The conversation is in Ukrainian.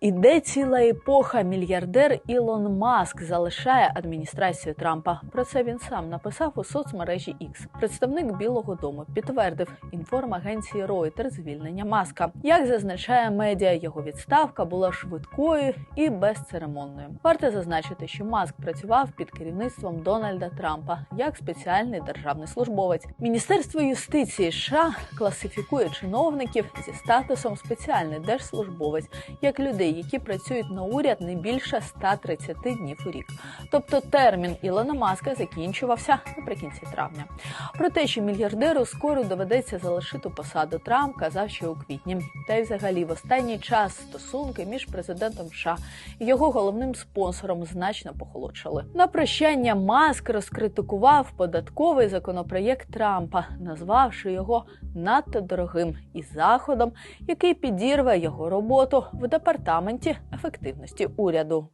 Іде ціла епоха. Мільярдер Ілон Маск залишає адміністрацію Трампа. Про це він сам написав у соцмережі X. Представник Білого Дому підтвердив інформагенції Reuters звільнення Маска. Як зазначає медіа, його відставка була швидкою і безцеремонною. Варто зазначити, що Маск працював під керівництвом Дональда Трампа як спеціальний державний службовець. Міністерство юстиції США класифікує чиновників зі статусом спеціальний держслужбовець як людей, які працюють на уряд не більше 130 днів у рік. Тобто термін Ілона Маска закінчувався наприкінці травня. Про те, що мільярдеру скоро доведеться залишити посаду, Трамп казав ще у квітні. Та й взагалі в останній час стосунки між президентом США і його головним спонсором значно похолодшали. На прощання Маск розкритикував податковий законопроєкт Трампа, назвавши його надто дорогим і заходом, який підірве його роботу в департаменті ефективності уряду.